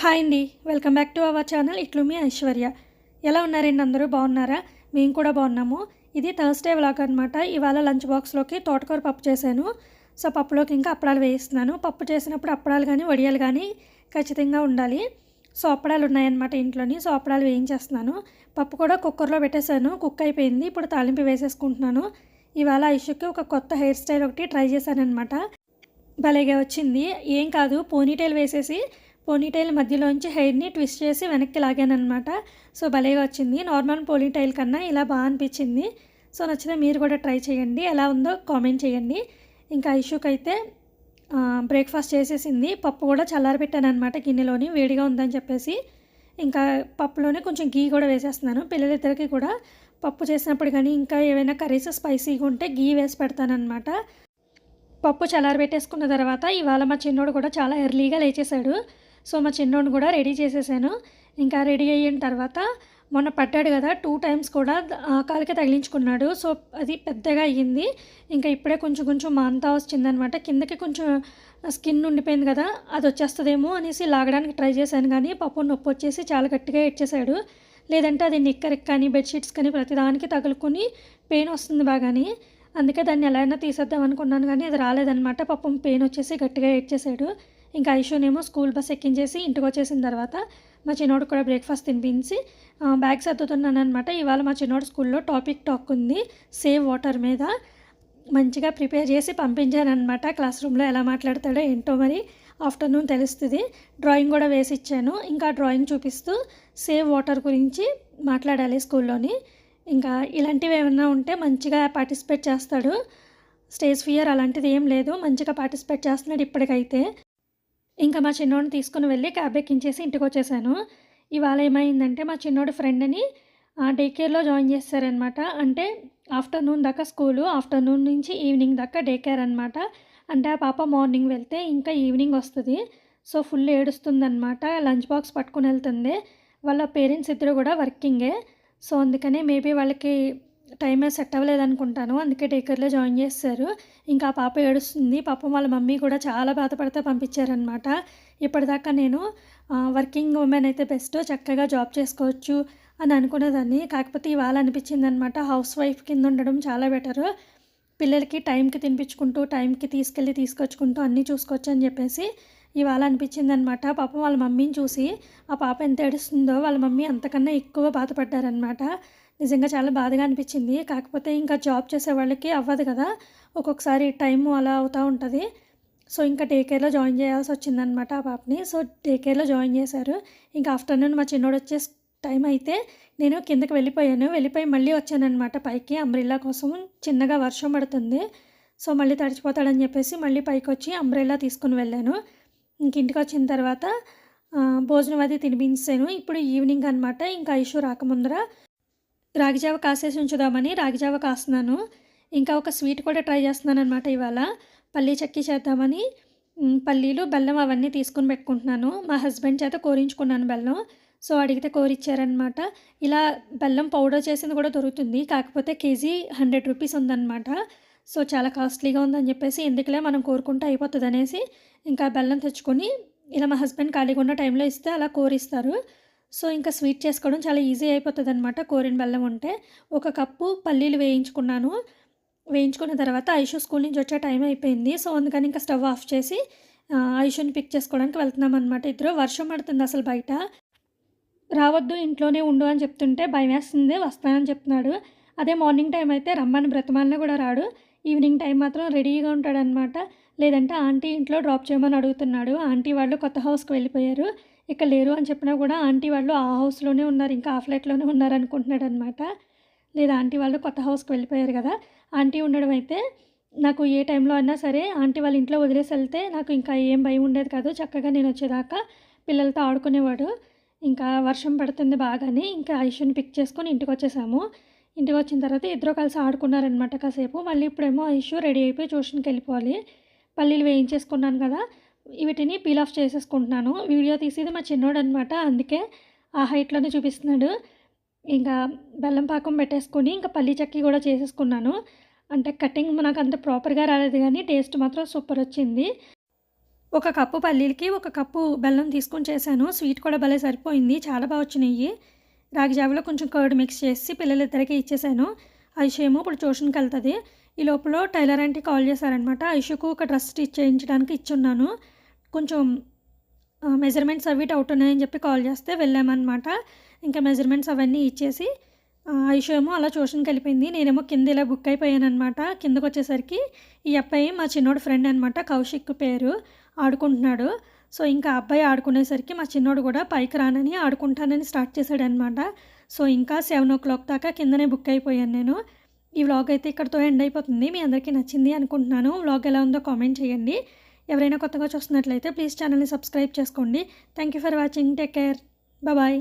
Hi అండి. Welcome back to our channel. ఇట్లు మీ ఐశ్వర్య. ఎలా ఉన్నారండి అందరూ? బాగున్నారా? మేము కూడా బాగున్నాము. ఇది థర్స్డే వ్లాగ్ అనమాట ఇవాళ లంచ్ బాక్స్లోకి తోటకూర పప్పు చేశాను. సో పప్పులోకి ఇంకా అప్పడాలు వేయిస్తున్నాను. పప్పు చేసినప్పుడు అప్పడాలు కానీ వడియాలు కానీ ఖచ్చితంగా ఉండాలి. సో అప్పడాలు ఉన్నాయన్నమాట ఇంట్లోని. సో అప్పడాలు వేయించేస్తున్నాను. పప్పు కూడా కుక్కర్లో పెట్టేశాను. కుక్ అయిపోయింది. ఇప్పుడు తాలింపు వేసేసుకుంటున్నాను. ఇవాళ ఐషుకి ఒక కొత్త హెయిర్ స్టైల్ ఒకటి ట్రై చేశానమాట భలేగా వచ్చింది. ఏం కాదు పోనీటైల్ వేసేసి పోనీటైల్ మధ్యలోంచి హెయిర్ని ట్విస్ట్ చేసి వెనక్కి లాగానమాట సో భలేగా వచ్చింది. నార్మల్ పోనీటైల్ కన్నా ఇలా బాగా అనిపించింది. సో నచ్చితే మీరు కూడా ట్రై చేయండి. ఎలా ఉందో కామెంట్ చేయండి. ఇంకా ఇష్యూకైతే అయితే బ్రేక్ఫాస్ట్ చేసేసింది. పప్పు కూడా చల్లారబెట్టాను అనమాట గిన్నెలోని. వేడిగా ఉందని చెప్పేసి. ఇంకా పప్పులోనే కొంచెం గీ కూడా వేసేస్తున్నాను. పిల్లలిద్దరికి కూడా పప్పు చేసినప్పుడు కానీ ఇంకా ఏవైనా కర్రీస్ స్పైసీగా ఉంటే గీ వేసి పెడతానమాట పప్పు చల్లారబెట్టేసుకున్న తర్వాత ఇవాళ మా చిన్నోడు కూడా చాలా ఎర్లీగా లేచేశాడు. సో మా చిన్నోడు కూడా రెడీ చేసేసాను. ఇంకా రెడీ అయిన తర్వాత మొన్న పట్టాడు కదా టూ టైమ్స్ కూడా ఆ కాలికి తగిలించుకున్నాడు. సో అది పెద్దగా అయ్యింది. ఇంకా ఇప్పుడే కొంచెం కొంచెం మాంతా వచ్చిందనమాట కిందకి కొంచెం స్కిన్ ఉండిపోయింది కదా అది వచ్చేస్తుందేమో అనేసి లాగడానికి ట్రై చేశాను. కానీ పప్పు నొప్పి వచ్చేసి చాలా గట్టిగా ఇచ్చేసాడు లేదంటే అది నిక్కరికి కానీ బెడ్షీట్స్ కానీ ప్రతిదానికి తగులుకొని పెయిన్ వస్తుంది బాగాని. అందుకే దాన్ని ఎలా అయినా తీసేద్దాం అనుకున్నాను కానీ అది రాలేదనమాట పాపం పెయిన్ వచ్చేసి గట్టిగా ఇచ్చేసాడు ఇంకా ఐషోనేమో స్కూల్ బస్ ఎక్కించేసి ఇంటికి వచ్చేసిన తర్వాత మా చిన్నోడు కూడా బ్రేక్ఫాస్ట్ తినిపించి బ్యాగ్ సర్దుతున్నాను అనమాట ఇవాళ మా చిన్నోడు స్కూల్లో టాపిక్ టాక్ ఉంది సేవ్ వాటర్ మీద. మంచిగా ప్రిపేర్ చేసి పంపించానమాట అనమాట క్లాస్ రూమ్లో ఎలా మాట్లాడతాడో ఏంటో మరి ఆఫ్టర్నూన్ తెలుస్తుంది. డ్రాయింగ్ కూడా వేసి ఇచ్చాను. ఇంకా డ్రాయింగ్ చూపిస్తూ సేవ్ వాటర్ గురించి మాట్లాడాలి స్కూల్లోని. ఇంకా ఇలాంటివి ఏమైనా ఉంటే మంచిగా పార్టిసిపేట్ చేస్తాడు. స్టేజ్ ఫియర్ అలాంటిది ఏం లేదు. మంచిగా పార్టిసిపేట్ చేస్తున్నాడు ఇప్పటికైతే. ఇంకా మా చిన్నోడిని తీసుకుని వెళ్ళి క్యాబ్ ఎక్కించేసి ఇంటికి వచ్చేసాను. ఇవాళ ఏమైందంటే మా చిన్నోడి ఫ్రెండ్ని డే కేర్లో జాయిన్ చేస్తారనమాట అంటే ఆఫ్టర్నూన్ దాకా స్కూలు ఆఫ్టర్నూన్ నుంచి ఈవినింగ్ దాకా డే కేర్ అనమాట అంటే ఆ పాప మార్నింగ్ వెళ్తే ఇంకా ఈవినింగ్ వస్తుంది. సో ఫుల్ ఏడుస్తుందనమాట లంచ్ బాక్స్ పట్టుకుని వెళ్తుంది. వాళ్ళ పేరెంట్స్ ఇద్దరు కూడా వర్కింగే. సో అందుకనే మేబీ వాళ్ళకి టైం సెట్ అవ్వలేదు అనుకుంటాను అందుకే డేకర్లో జాయిన్ చేస్తారు. ఇంకా ఆ పాప ఏడుస్తుంది. పాపం వాళ్ళ మమ్మీ కూడా చాలా బాధపడితే పంపించారనమాట ఇప్పటిదాకా నేను వర్కింగ్ ఉమెన్ అయితే బెస్ట్ చక్కగా జాబ్ చేసుకోవచ్చు అని అనుకునేదాన్ని కాకపోతే ఇవాళ అనిపించింది అనమాట హౌస్ వైఫ్ కింద ఉండడం చాలా బెటర్. పిల్లలకి టైంకి తినిపించుకుంటూ టైంకి తీసుకెళ్ళి తీసుకొచ్చుకుంటూ అన్నీ చూసుకోవచ్చు అని చెప్పేసి ఇవాళ అనిపించింది అనమాట పాపం వాళ్ళ మమ్మీని చూసి ఆ పాప ఎంత ఏడుస్తుందో వాళ్ళ మమ్మీ అంతకన్నా ఎక్కువ బాధపడ్డారనమాట నిజంగా చాలా బాధగా అనిపించింది. కాకపోతే ఇంకా జాబ్ చేసే వాళ్ళకి అవ్వదు కదా. ఒక్కొక్కసారి టైం అలా అవుతూ ఉంటుంది. సో ఇంకా డే కేర్లో జాయిన్ చేయాల్సి వచ్చిందనమాట ఆ పాపని. సో డే కేర్లో జాయిన్ చేశారు. ఇంకా ఆఫ్టర్నూన్ మా చిన్నోడు వచ్చే టైం అయితే నేను కిందకి వెళ్ళిపోయాను. వెళ్ళిపోయి మళ్ళీ వచ్చానమాట పైకి. అంబ్రిల్లా కోసం చిన్నగా వర్షం పడుతుంది. సో మళ్ళీ తడిచిపోతాడని చెప్పేసి మళ్ళీ పైకి వచ్చి అంబ్రెల్లా తీసుకుని వెళ్ళాను. ఇంక ఇంటికి వచ్చిన తర్వాత భోజనం అది తినిపించాను. ఇప్పుడు ఈవినింగ్ అనమాట ఇంకా ఇష్యూ రాకముందర రాగిజావ కాసేసి ఉంచుదామని రాగిజావ కాస్తున్నాను. ఇంకా ఒక స్వీట్ కూడా ట్రై చేస్తున్నాను అనమాట ఇవాళ. పల్లీ చక్కీ చేద్దామని పల్లీలు బెల్లం అవన్నీ తీసుకుని పెట్టుకుంటున్నాను. మా హస్బెండ్ చేత కోరించుకున్నాను బెల్లం సో అడిగితే కోరిచ్చారనమాట ఇలా బెల్లం పౌడర్ చేసింది కూడా దొరుకుతుంది కాకపోతే కేజీ హండ్రెడ్ రూపీస్ ఉందన్నమాట. సో చాలా కాస్ట్లీగా ఉందని చెప్పేసి ఎందుకులే మనం కోరుకుంటే అయిపోతుంది అనేసి ఇంకా బెల్లం తెచ్చుకొని ఇలా మా హస్బెండ్ ఖాళీగా ఉన్న టైంలో ఇస్తే అలా కోరిస్తారు. సో ఇంకా స్వీట్ చేసుకోవడం చాలా ఈజీ అయిపోతుంది అనమాట కోరిన బెల్లం ఉంటే ఒక కప్పు పల్లీలు వేయించుకున్నాను. వేయించుకున్న తర్వాత ఐషు స్కూల్ నుంచి వచ్చే టైం అయిపోయింది. సో అందుకని ఇంకా స్టవ్ ఆఫ్ చేసి ఐషుని పిక్ చేసుకోవడానికి వెళ్తున్నాం అనమాట ఇద్దరు. వర్షం పడుతుంది అసలు బయట. రావద్దు ఇంట్లోనే ఉండు అని చెప్తుంటే భయం వేస్తుంది వస్తానని చెప్తున్నాడు. అదే మార్నింగ్ టైం అయితే రమ్మని బ్రతమాలని కూడా రాడు. ఈవినింగ్ టైం మాత్రం రెడీగా ఉంటాడనమాట లేదంటే ఆంటీ ఇంట్లో డ్రాప్ చేయమని అడుగుతున్నాడు. ఆంటీ వాళ్ళు కొత్త హౌస్కి వెళ్ళిపోయారు. ఇక్కడ లేరు అని చెప్పినా కూడా ఆంటీ వాళ్ళు ఆ హౌస్లోనే ఉన్నారు. ఇంకా ఆ ఫ్లాట్లోనే ఉన్నారు అనుకుంటున్నాడు అనమాట లేదా ఆంటీ వాళ్ళు కొత్త హౌస్కి వెళ్ళిపోయారు కదా. ఆంటీ ఉండడం అయితే నాకు ఏ టైంలో అయినా సరే ఆంటీ వాళ్ళ ఇంట్లో వదిలేసి వెళ్తే నాకు ఇంకా ఏం భయం ఉండేది కాదు. చక్కగా నేను వచ్చేదాకా పిల్లలతో ఆడుకునేవాడు. ఇంకా వర్షం పడుతుంది బాగానే. ఇంకా ఐషుని పిక్ చేసుకొని ఇంటికి వచ్చేసాము. ఇంటికి వచ్చిన తర్వాత ఇద్దరు కలిసి ఆడుకున్నారనమాట కాసేపు. మళ్ళీ ఇప్పుడేమో ఐషు రెడీ అయిపోయి ట్యూషన్కి వెళ్ళిపోవాలి. పల్లీలు వేయించేసుకున్నాను కదా వీటిని పీల్ ఆఫ్ చేసేసుకుంటున్నాను. వీడియో తీసేది మా చిన్నోడు అనమాట అందుకే ఆ హైట్లోనే చూపిస్తున్నాడు. ఇంకా బెల్లం పాకం పెట్టేసుకొని ఇంకా పల్లీ చక్కీ కూడా చేసేసుకున్నాను. అంటే కటింగ్ నాకు అంత ప్రాపర్గా రాలేదు కానీ టేస్ట్ మాత్రం సూపర్ వచ్చింది. ఒక కప్పు పల్లీలకి ఒక కప్పు బెల్లం తీసుకొని చేశాను. స్వీట్ కూడా భలే సరిపోయింది చాలా బాగా వచ్చినాయి. రాగి జావలో కొంచెం కర్డ్ మిక్స్ చేసి పిల్లలిద్దరికీ ఇచ్చేసాను. ఐషేమో ఏమో ఇప్పుడు ట్యూషన్కి వెళ్తుంది. ఈ లోపల టైలర్ ఆంటీ కాల్ చేశారనమాట. ఐషుకు ఒక డ్రెస్ స్టిచ్ చేయించడానికి ఇచ్చున్నాను. కొంచెం మెజర్మెంట్స్ అవి డౌట్ ఉన్నాయని చెప్పి కాల్ చేస్తే వెళ్ళామన్నమాట ఇంకా మెజర్మెంట్స్ అవన్నీ ఇచ్చేసి ఆ, ఐషు ఏమో అలా ట్యూషన్కి వెళ్ళిపోయింది. నేనేమో కింద ఇలా బుక్ అయిపోయానమాట కిందకు వచ్చేసరికి ఈ అబ్బాయి మా చిన్నోడు ఫ్రెండ్ అనమాట. కౌశిక్ పేరు. ఆడుకుంటున్నాడు. సో ఇంకా అబ్బాయి ఆడుకునేసరికి మా చిన్నోడు కూడా పైకి రానని ఆడుకుంటానని స్టార్ట్ చేశాడనమాట. సో ఇంకా సెవెన్ ఓ క్లాక్ దాకా కిందనే బుక్ అయిపోయాను నేను. ఈ వ్లాగ్ అయితే ఇక్కడితో ఎండ్ అయిపోతుంది. మీ అందరికీ నచ్చింది అనుకుంటున్నాను. వ్లాగ్ ఎలా ఉందో కామెంట్ చేయండి. ఎవరైనా కొత్తగా చూస్తున్నట్లయితే ప్లీజ్ ఛానల్ని సబ్స్క్రైబ్ చేసుకోండి. Thank you for watching. Take care. Bye